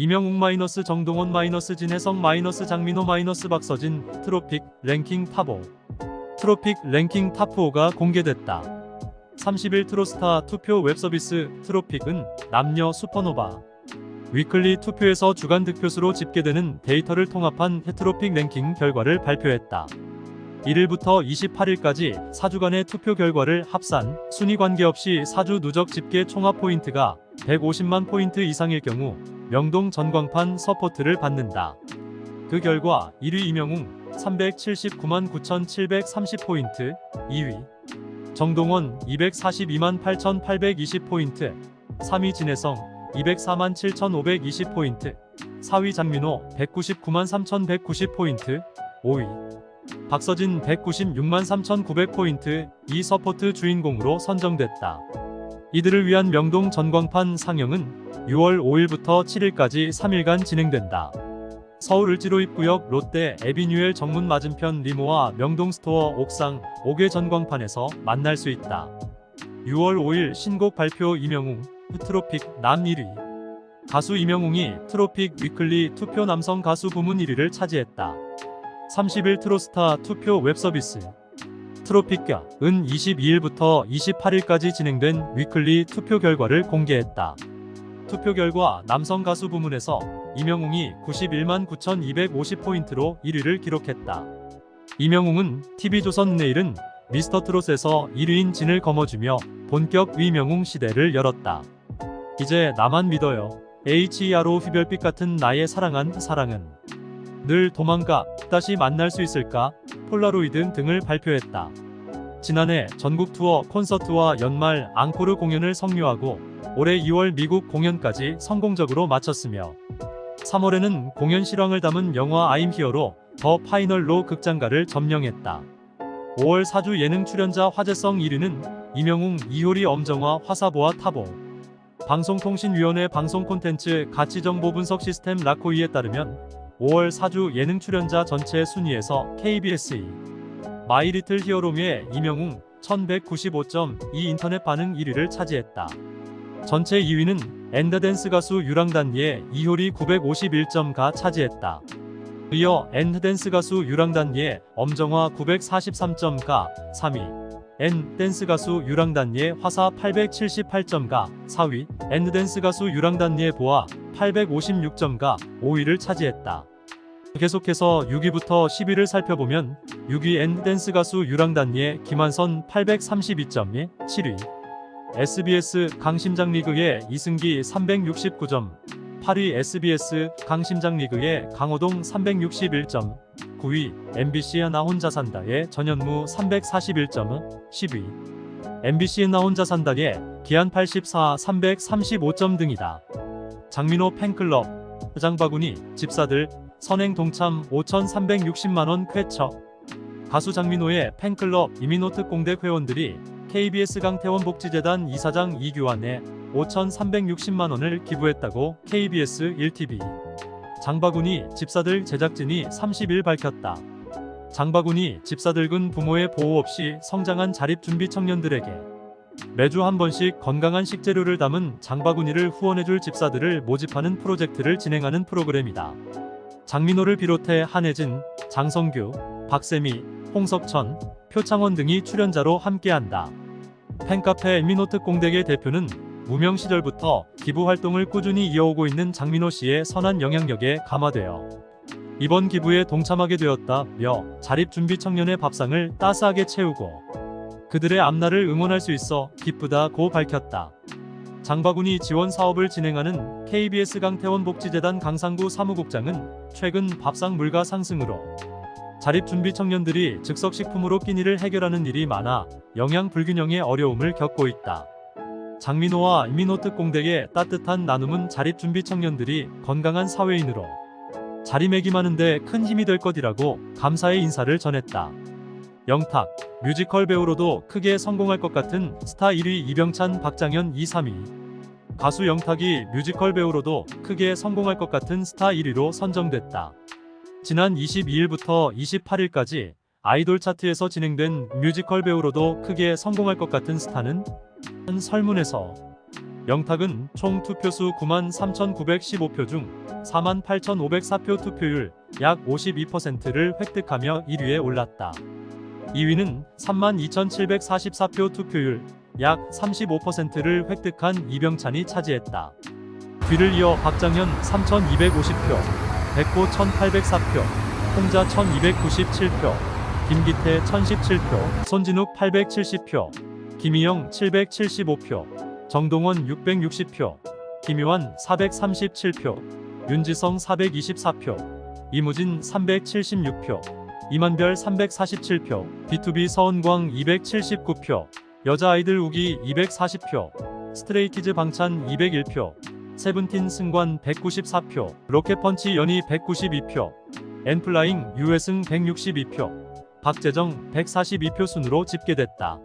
이명웅 마이너스 정동원 마이너스 진혜성 마이너스 장민호 마이너스 박서진 트로픽 랭킹 탑5 트로픽 랭킹 탑4가 공개됐다. 30일 트로스타 투표 웹서비스 트로픽은 남녀 슈퍼노바 위클리 투표에서 주간 득표수로 집계되는 데이터를 통합한 헤트로픽 랭킹 결과를 발표했다. 1일부터 28일까지 4주간의 투표 결과를 합산, 순위 관계없이 4주 누적 집계 총합 포인트가 150만 포인트 이상일 경우 명동 전광판 서포트를 받는다. 그 결과 1위 이명웅 379만 9,730포인트, 2위 정동원 242만 8,820포인트, 3위 진혜성 204만 7,520포인트, 4위 장민호 199만 3,190포인트, 5위 박서진 196만 3,900포인트 이 서포트 주인공으로 선정됐다. 이들을 위한 명동 전광판 상영은 6월 5일부터 7일까지 3일간 진행된다. 서울 을지로 입구역 롯데 에비뉴엘 정문 맞은편 리모와 명동 스토어 옥상 5개 전광판에서 만날 수 있다. 6월 5일 신곡 발표 이명웅 트로픽 남 1위 가수 이명웅이 트로픽 위클리 투표 남성 가수 부문 1위를 차지했다. 30일 트로스타 투표 웹서비스 트로픽가 은 22일부터 28일까지 진행된 위클리 투표 결과를 공개했다. 투표 결과 남성 가수 부문에서 이명웅이 91만 9,250포인트로 1위를 기록했다. 이명웅은 TV조선 내일은 미스터 트롯에서 1위인 진을 거머쥐며 본격 위명웅 시대를 열었다. 이제 나만 믿어요. HERO 휘별빛 같은 나의 사랑한 사랑은 늘 도망가 다시 만날 수 있을까 폴라로이드 등을 발표했다. 지난해 전국 투어 콘서트와 연말 앙코르 공연을 성료하고 올해 2월 미국 공연까지 성공적으로 마쳤으며 3월에는 공연 실황을 담은 영화 아임 히어로 더 파이널로 극장가를 점령했다. 5월 사주 예능 출연자 화제성 1위는 이명웅, 이효리, 엄정화, 화사보아 타보. 방송통신위원회 방송 콘텐츠 가치정보 분석 시스템 라코이에 따르면 5월 사주 예능 출연자 전체 순위에서 KBS 2, 마이리틀 히어로미의 이명웅 1195.2 인터넷 반응 1위를 차지했다. 전체 2위는 엔드댄스 가수 유랑단니의 이효리 951점가 차지했다. 이어 엔드댄스 가수 유랑단니의 엄정화 943점가 3위, 엔댄스 가수 유랑단니의 화사 878점가 4위, 엔드댄스 가수 유랑단니의 보아 856점가 5위를 차지했다. 계속해서 6위부터 10위를 살펴보면 6위 엔드댄스 가수 유랑단니의 김한선 832점이 7위 SBS 강심장 리그의 이승기 369점 8위 SBS 강심장 리그의 강호동 361점 9위 MBC의 나 혼자 산다의 전현무 341점 10위 MBC의 나 혼자 산다의 기한 84 335점 등이다. 장민호 팬클럽. 장바구니 집사들 선행 동참 5,360만원 쾌처. 가수 장민호의 팬클럽 이민호특 공대 회원들이 KBS 강태원 복지재단 이사장 이규환에 5,360만원을 기부했다고 KBS 1TV 장바구니 집사들 제작진이 30일 밝혔다. 장바구니 집사들은 부모의 보호 없이 성장한 자립준비 청년들에게 매주 한 번씩 건강한 식재료를 담은 장바구니를 후원해줄 집사들을 모집하는 프로젝트를 진행하는 프로그램이다. 장민호를 비롯해 한혜진, 장성규, 박세미, 홍석천, 표창원 등이 출연자로 함께한다. 팬카페 민호특 공대계 대표는 무명 시절부터 기부 활동을 꾸준히 이어오고 있는 장민호 씨의 선한 영향력에 감화되어 이번 기부에 동참하게 되었다며 자립준비 청년의 밥상을 따스하게 채우고 그들의 앞날을 응원할 수 있어 기쁘다고 밝혔다. 장바구니 지원 사업을 진행하는 KBS 강태원 복지재단 강상구 사무국장은 최근 밥상 물가 상승으로 자립준비 청년들이 즉석식품으로 끼니를 해결하는 일이 많아 영양 불균형의 어려움을 겪고 있다. 장민호와 민호 특 공대의 따뜻한 나눔은 자립준비 청년들이 건강한 사회인으로 자리매김하는데 큰 힘이 될 것이라고 감사의 인사를 전했다. 영탁, 뮤지컬 배우로도 크게 성공할 것 같은 스타 1위 이병찬, 박장현 2, 3위. 가수 영탁이 뮤지컬 배우로도 크게 성공할 것 같은 스타 1위로 선정됐다. 지난 22일부터 28일까지 아이돌 차트에서 진행된 뮤지컬 배우로도 크게 성공할 것 같은 스타는 설문에서 영탁은 총 투표수 9만 3,915표 중 4만 8,504표 투표율 약 52%를 획득하며 1위에 올랐다. 2위는 3만 2,744표 투표율 약 35%를 획득한 이병찬이 차지했다. 뒤를 이어 박장현 3,250표, 백호 1,804표, 홍자 1,297표, 김기태 1,017표, 손진욱 870표, 김희영 775표, 정동원 660표, 김효환 437표, 윤지성 424표, 이무진 376표, 이만별 347표, B2B 서은광 279표, 여자아이들 우기 240표, 스트레이키즈 방찬 201표, 세븐틴 승관 194표, 로켓펀치 연희 192표, 엔플라잉 유해승 162표, 박재정 142표 순으로 집계됐다.